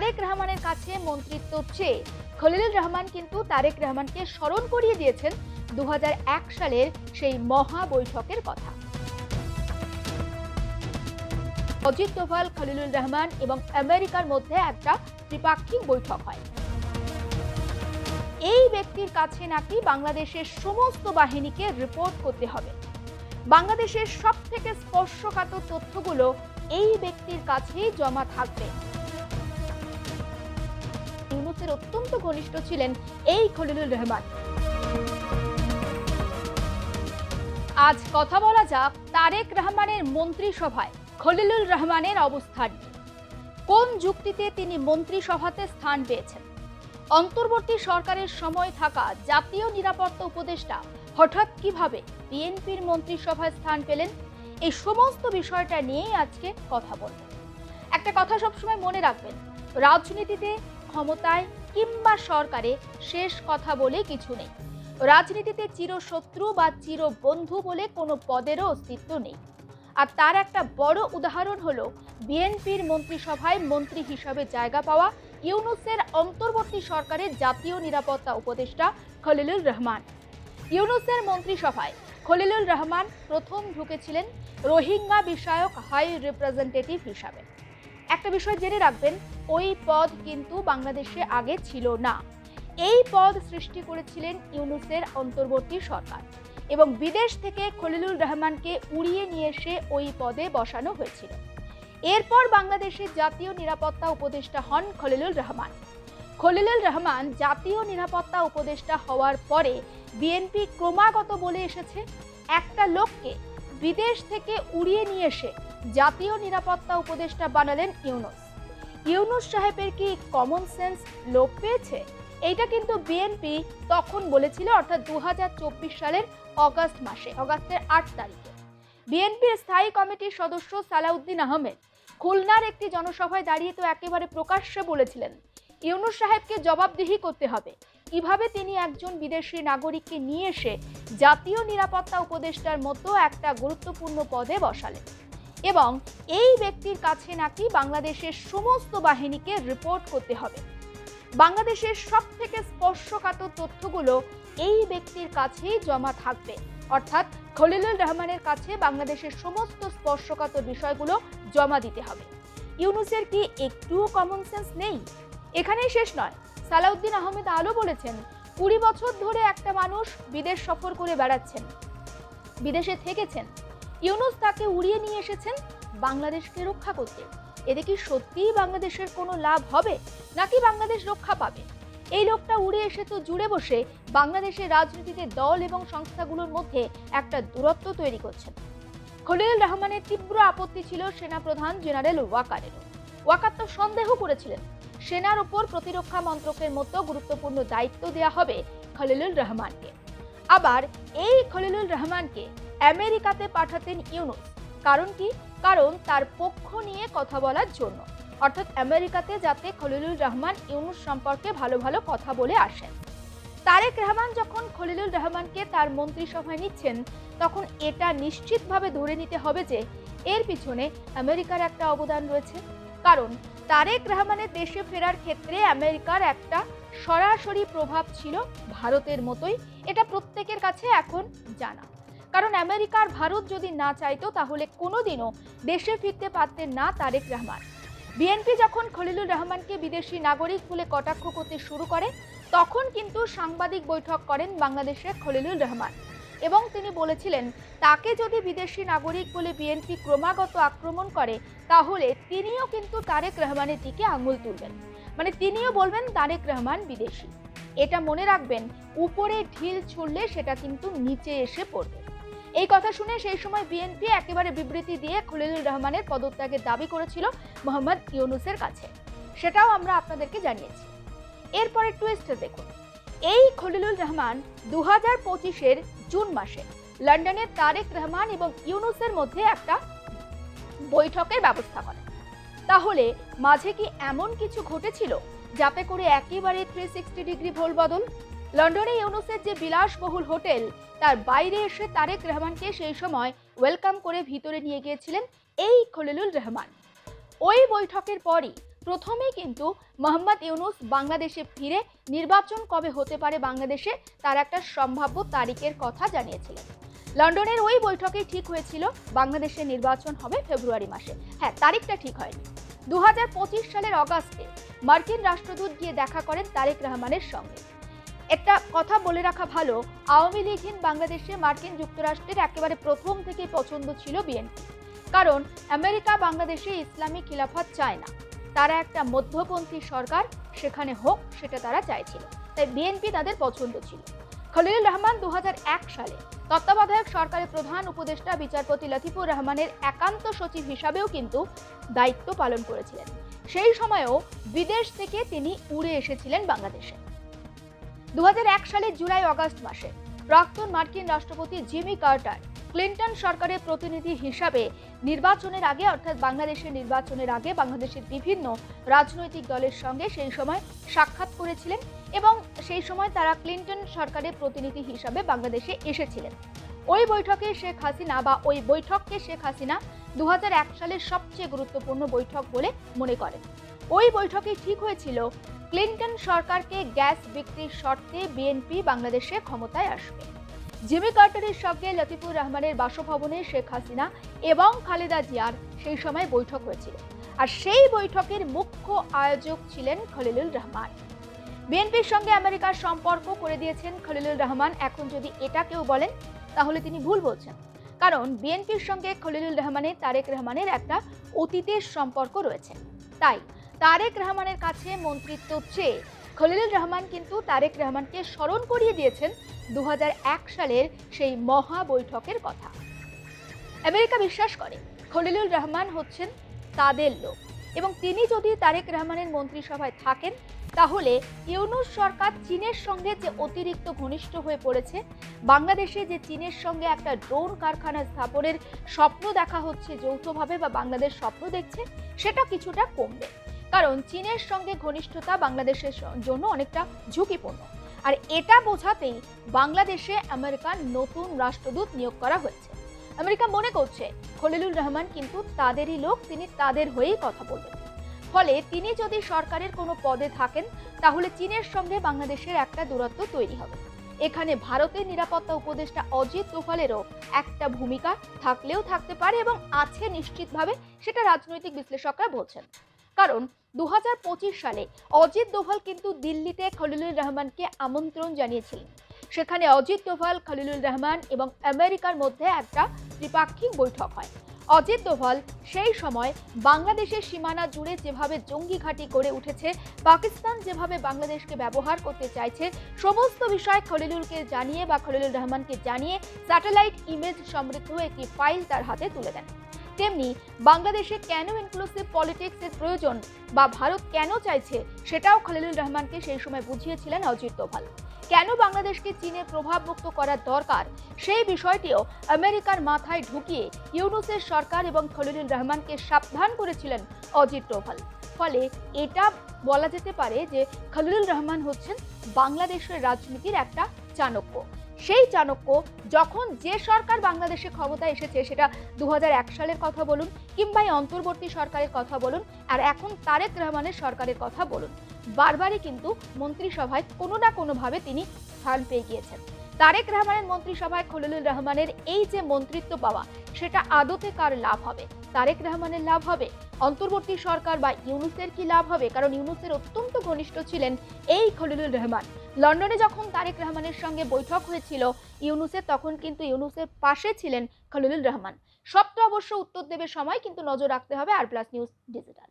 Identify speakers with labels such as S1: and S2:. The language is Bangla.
S1: তারেক রহমানের কাছে মন্ত্রিত্ব চেয়ে খলিলুর রহমান কিন্তু তারেক রহমানকে স্মরণ করিয়ে দিয়েছেন দু সালের সেই মহা বৈঠকের কথা। অজিত দোভাল, খলিলুর রহমান এবং আমেরিকার মধ্যে একটা ত্রিপাক্ষিক বৈঠক হয়। এই ব্যক্তির কাছে নাকি বাংলাদেশের সমস্ত বাহিনীকে রিপোর্ট করতে হবে। বাংলাদেশের সব থেকে স্পর্শকাতর তথ্যগুলো এই ব্যক্তির কাছেই জমা থাকবে। ইউনুসের অত্যন্ত ঘনিষ্ঠ ছিলেন এই খলিলুর রহমান। আজ কথা বলা যাক তারেক রহমানের মন্ত্রিসভায় খলিলুর রহমানের অবস্থান কোন যুক্তিতে তিনি মন্ত্রিসভাতে স্থান পেয়েছেন? অন্তর্বর্তী সরকারের সময় থাকা জাতীয় নিরাপত্তা উপদেষ্টা হঠাৎ কীভাবে বিএনপির মন্ত্রিসভায় স্থান পেলেন? এই সমস্ত বিষয়টা নিয়েই আজকে কথা বলব। একটা কথা সবসময় মনে রাখবেন, রাজনীতিতে ক্ষমতায় কিংবা সরকারে শেষ কথা বলে কিছু নেই। রাজনীতিতে চিরশত্রু বা চিরবন্ধু বলে কোনো পদেরও অস্তিত্ব নেই। আর তার একটা বড় উদাহরণ হলো বিএনপির মন্ত্রিসভায় মন্ত্রী হিসাবে জায়গা পাওয়া ইউনুসের অন্তর্বর্তী সরকারের জাতীয় নিরাপত্তা উপদেষ্টা খলিলুর রহমান। ইউনুসের মন্ত্রিসভায় খলিলুর রহমান প্রথম ঢুকেছিলেন রোহিঙ্গা বিষয়ক হাই রিপ্রেজেন্টেটিভ হিসাবে। একটা বিষয় জেনে রাখবেন, ওই পদ কিন্তু বাংলাদেশে আগে ছিল না। এই পদ সৃষ্টি করেছিলেন ইউনুসের অন্তর্বর্তী সরকার এবং বিদেশ থেকে খলিলুর রহমানকে উড়িয়ে নিয়ে এসে ওই পদে বসানো হয়েছিল। এরপর বাংলাদেশের জাতীয় নিরাপত্তা উপদেষ্টা হন খলিলুর রহমান। খলিলুর রহমান জাতীয় নিরাপত্তা উপদেষ্টা হওয়ার পরে বিএনপি ক্রমাগত বলে এসেছে, একটা লোককে বিদেশ থেকে উড়িয়ে নিয়ে এসে জাতীয় নিরাপত্তা উপদেষ্টা বানালেন ইউনুস। ইউনুস সাহেবের কি কমন সেন্স লোপ পেয়েছে? এইটা কিন্তু বিএনপি তখন বলেছিল, অর্থাৎ দু সালের অগাস্ট মাসে, অগাস্টের আট তারিখে। বিএনপির স্থায়ী কমিটির সদস্য সালাউদ্দিন আহমেদ খুলনার একটি জনসভায় দাঁড়িয়ে তো একেবারে প্রকাশ্যে বলেছিলেন, ইউনুস সাহেবকে জবাবদিহি করতে হবে। কীভাবে তিনি একজন বিদেশি নাগরিককে নিয়ে এসে জাতীয় নিরাপত্তা উপদেষ্টার মতো একটা গুরুত্বপূর্ণ পদে বসালেন। এবং এই ব্যক্তির কাছে নাকি বাংলাদেশের সমস্ত বাহিনীকে রিপোর্ট করতে হবে। বাংলাদেশের সব থেকে স্পর্শকাতর তথ্যগুলো এই ব্যক্তির কাছেই জমা থাকবে। অর্থাৎ খলিলুর রহমানের কাছে বাংলাদেশের সমস্ত স্পর্শকাতর বিষয়গুলো জমা দিতে হবে। ইউনুসের কি একটুও কমন সেন্স নেই? এখানেই শেষ নয়। সালাউদ্দিন আহমেদ আলো বলেছেন, কুড়ি বছর ধরে একটা মানুষ বিদেশ সফর করে বেড়াচ্ছেন। বিদেশে থেকেছেন। ইউনুস তাকে উড়িয়ে নিয়ে এসেছেন বাংলাদেশকে রক্ষা করতে। এতে কি সত্যিই বাংলাদেশের কোনো লাভ হবে, নাকি বাংলাদেশ রক্ষা পাবে? এই লোকটা উড়ে এসে তো জুড়ে বসে বাংলাদেশের রাজনীতিতে দল এবং সংস্থাগুলোর মধ্যে একটা দূরত্ব তৈরি করছেন। খলিলুর রহমানের তীব্র আপত্তি ছিল সেনাপ্রধান জেনারেল ওয়াকারেরও। ওয়াকার তো সন্দেহ করেছিলেন, সেনার উপর প্রতিরক্ষা মন্ত্রকের মতো গুরুত্বপূর্ণ দায়িত্ব দেওয়া হবে খলিলুর রহমানকে। আবার এই খলিলুর রহমানকে আমেরিকাতে পাঠাতেন ইউনুস। কারণ কি? কারণ তার পক্ষ নিয়ে কথা বলার জন্য। অর্থাৎ আমেরিকাতে যাতে খলিলুর রহমান ইউনুস সম্পর্কে ভালো ভালো কথা বলে আসেন। তারেক রহমান যখন খলিলুর রহমানকে তার মন্ত্রিসভায় নিচ্ছেন, তখন এটা নিশ্চিতভাবে ধরে নিতে হবে যে, এর পিছনে আমেরিকার একটা অবদান রয়েছে। কারণ তারেক রহমানের দেশে ফেরার ক্ষেত্রে আমেরিকার একটা সরাসরি প্রভাব ছিল ভারতের মতোই। এটা প্রত্যেকের কাছে এখন জানা। কারণ আমেরিকার ভারত যদি না চাইতো, তাহলে কোনোদিনও দেশে ফিরতে পারতেন না তারেক রহমান। বিএনপি যখন খলিলুর রহমানকে বিদেশি নাগরিক বলে কটাক্ষ করতে শুরু করে, তখন কিন্তু সাংবাদিক বৈঠক করেন বাংলাদেশের খলিলুর রহমান। এবং তিনি বলেছিলেন, তাকে যদি বিদেশি নাগরিক বলে বিএনপি ক্রমাগত আক্রমণ করে, তাহলে তিনিও কিন্তু তারেক রহমানের দিকে আঙুল তুলবেন। মানে তিনিও বলবেন, তারেক রহমান বিদেশি। এটা মনে রাখবেন, উপরে ঢিল ছুড়লে সেটা কিন্তু নিচে এসে পড়বে। এই কথা শুনে সেই সময় বিএনপি একেবারে বিবৃতি দিয়ে খলিলুর রহমানের পদত্যাগের দাবি করেছিল মোহাম্মদ ইউনুসের কাছে। সেটাও আমরা আপনাদেরকে জানিয়েছি। এরপরে টুইস্টে দেখুন। এই খলিলুর রহমান দু হাজার পঁচিশের জুন মাসে লন্ডনে তারেক রহমান এবং ইউনুসের মধ্যে একটা বৈঠকের ব্যবস্থা করেন। তাহলে মাঝে কি এমন কিছু ঘটেছিল যাতে করে একেবারে থ্রি সিক্সটি ডিগ্রি ভোল বদল? লন্ডনে ইউনুসের যে বিলাসবহুল হোটেল, তার বাইরে এসে তারেক রহমানকে সেই সময় ওয়েলকাম করে ভিতরে নিয়ে গিয়েছিলেন এই খলিলুল রহমান। ওই বৈঠকের পরই প্রথমেই কিন্তু মোহাম্মদ ইউনুস বাংলাদেশে ফিরে নির্বাচন কবে হতে পারে বাংলাদেশে তার একটা সম্ভাব্য তারিখের কথা জানিয়েছিলেন। লন্ডনের ওই বৈঠকেই ঠিক হয়েছিল বাংলাদেশে নির্বাচন হবে ফেব্রুয়ারি মাসে। হ্যাঁ তারিখটা ঠিক হয়নি। দু হাজার পঁচিশ সালের অগাস্টে মার্কিন রাষ্ট্রদূত গিয়ে দেখা করেন তারেক রহমানের সঙ্গে। একটা কথা বলে রাখা ভালো, আওয়ামী লীগহীন বাংলাদেশে মার্কিন যুক্তরাষ্ট্রের একেবারে প্রথম থেকেই পছন্দ ছিল বিএনপি। কারণ আমেরিকা, বাংলাদেশে ইসলামী খিলাফত চায় না। তারা একটা মধ্যপন্থী সরকার, সেখানে হোক, সেটা তারা চাইছিল। তাই বিএনপি তাদের পছন্দ ছিল। খলিলুর রহমান দু হাজার এক সালে তত্ত্বাবধায়ক সরকারের প্রধান উপদেষ্টা বিচারপতি লতিফুর রহমানের একান্ত সচিব হিসাবেও কিন্তু দায়িত্ব পালন করেছিলেন। সেই সময়েও বিদেশ থেকে তিনি উড়ে এসেছিলেন বাংলাদেশে। দু হাজার এক সালের জুলাই অগাস্ট মাসে প্রাক্তন মার্কিন রাষ্ট্রপতি জিমি কার্টার ক্লিন্টন সরকারের প্রতিনিধি হিসাবে নির্বাচনের আগে, অর্থাৎ বাংলাদেশের নির্বাচনের আগে বাংলাদেশের বিভিন্ন রাজনৈতিক দলের সঙ্গে সেই সময় সাক্ষাৎ করেছিলেন এবং সেই সময় তারা ক্লিন্টন সরকারের প্রতিনিধি হিসাবে বাংলাদেশে এসেছিলেন। ওই বৈঠকে শেখ হাসিনা বা ওই বৈঠককে শেখ হাসিনা দু হাজার এক সালের সবচেয়ে গুরুত্বপূর্ণ বৈঠক বলে মনে করেন। ওই বৈঠকে ঠিক হয়েছিল ক্লিন্টন সরকারকে গ্যাস বিক্রির শর্তে বিএনপি বাংলাদেশে ক্ষমতায় আসবে। জিমি কার্টারের সঙ্গে লতিফুর রহমানের বাসভবনে শেখ হাসিনা এবং খালেদা জিয়ার সেই সময় বৈঠক হয়েছিল। আর সেই বৈঠকের মুখ্য আয়োজক ছিলেন খলিলুল রহমান। বিএনপির সঙ্গে আমেরিকার সম্পর্ক করে দিয়েছেন খলিলুর রহমান। এখন যদি এটা কেউ বলেন, তাহলে তিনি ভুল বলছেন। কারণ বিএনপির সঙ্গে খলিলুর রহমানের, তারেক রহমানের একটা অতীতের সম্পর্ক রয়েছে। তাই তারেক রহমানের কাছে মন্ত্রিত্ব চেয়ে খলিলুর রহমান কিন্তু তারেক রহমানকে স্মরণ করিয়ে দিয়েছেন দু হাজার এক সালের সেই মহা বৈঠকের কথা। আমেরিকা বিশ্বাস করে, খলিলুর রহমান হচ্ছেন তাদের লোক এবং তিনি যদি তারেক রহমানের মন্ত্রিসভায় থাকেন, তাহলে ইউনুস সরকার চীনের সঙ্গে যে অতিরিক্ত ঘনিষ্ঠ হয়ে পড়েছে, বাংলাদেশে যে চীনের সঙ্গে একটা ড্রোন কারখানা স্থাপনের স্বপ্ন দেখা হচ্ছে যৌথভাবে বা বাংলাদেশ স্বপ্ন দেখছে, সেটা কিছুটা কমবে। কারণ চীনের সঙ্গে ঘনিষ্ঠতা বাংলাদেশের জন্য অনেকটা ঝুঁকিপূর্ণ। আর এটা বোঝাতেই বাংলাদেশে আমেরিকার নতুন রাষ্ট্রদূত নিয়োগ করা হয়েছে। আমেরিকা মনে করছে, খলিলুর রহমান কিন্তু তাদেরই লোক, তিনি তাদের হয়েই কথা বলবেন। ফলে তিনি যদি সরকারের কোনো পদে থাকেন, তাহলে চীনের সঙ্গে বাংলাদেশের একটা দূরত্ব তৈরি হবে। এখানে ভারতের নিরাপত্তা উপদেষ্টা অজিত দোভালেরও একটা ভূমিকা থাকলেও থাকতে পারে এবং আছে নিশ্চিতভাবে, সেটা রাজনৈতিক বিশ্লেষকরা বলছেন। কারণ দু হাজার পঁচিশ সালে অজিত দোভাল কিন্তু দিল্লিতে খলিলুর রহমানকে আমন্ত্রণ জানিয়েছিলেন। সেখানে অজিত দোভাল, খলিলুর রহমান এবং আমেরিকার মধ্যে একটা ত্রিপাক্ষিক বৈঠক হয়। অজিত দোভাল সেই সময় বাংলাদেশের সীমানা জুড়ে যেভাবে জঙ্গি ঘাঁটি গড়ে উঠেছে, পাকিস্তান যেভাবে বাংলাদেশকে ব্যবহার করতে চাইছে, সমস্ত বিষয় খলিলুরকে জানিয়ে বা খলিলুর রহমানকে জানিয়ে স্যাটেলাইট ইমেজ সমৃদ্ধ একটি ফাইল তার হাতে তুলে দেন। তেমনি বাংলাদেশে কেন ইনক্লুসিভ পলিটিক্সের প্রয়োজন বা ভারত কেন চাইছে সেটাও খলিলুর রহমানকে সেই সময় বুঝিয়েছিলেন অজিত দোভাল। কেন বাংলাদেশকে চীনে প্রভাবমুক্ত করার দরকার সেই বিষয়টিও আমেরিকার মাথায় ঢুকিয়ে ইউনুসের সরকার এবং খলিলুর রহমানকে সাবধান করেছিলেন অজিত ডোভাল ফলে এটা বলা যেতে পারে যে খলিলুর রহমান হচ্ছেন বাংলাদেশের রাজনীতির একটা চাণক্য। সেই চাণক্য যখন যে সরকার বাংলাদেশে ক্ষমতায় এসেছে সেটা দু হাজার এক সালের কথা বলুন কিংবা এই অন্তর্বর্তী সরকারের কথা বলুন আর এখন তারেক রহমানের সরকারের কথা বলুন, বারবারই কিন্তু মন্ত্রিসভায় কোনো না কোনোভাবে তিনি স্থান পেয়ে গিয়েছেন। তারেক রহমানের মন্ত্রিসভায় খলিলুর রহমানের এই যে মন্ত্রিত্ব পাওয়া, সেটা আদতে কার লাভ হবে? তারেক রহমানের লাভ হবে? অন্তর্বর্তী সরকার বা ইউনুসের কি লাভ হবে? কারণ ইউনুসের অত্যন্ত ঘনিষ্ঠ ছিলেন এই খলিলুর রহমান। লন্ডনে যখন তারেক রহমানের সঙ্গে বৈঠক হয়েছিল ইউনুসের তখন কিন্তু ইউনুসের পাশে ছিলেন খলিলুর রহমান। সবটা অবশ্য উত্তর দেবে সময়, কিন্তু নজর রাখতে হবে আর প্লাস নিউজ ডিজিটাল।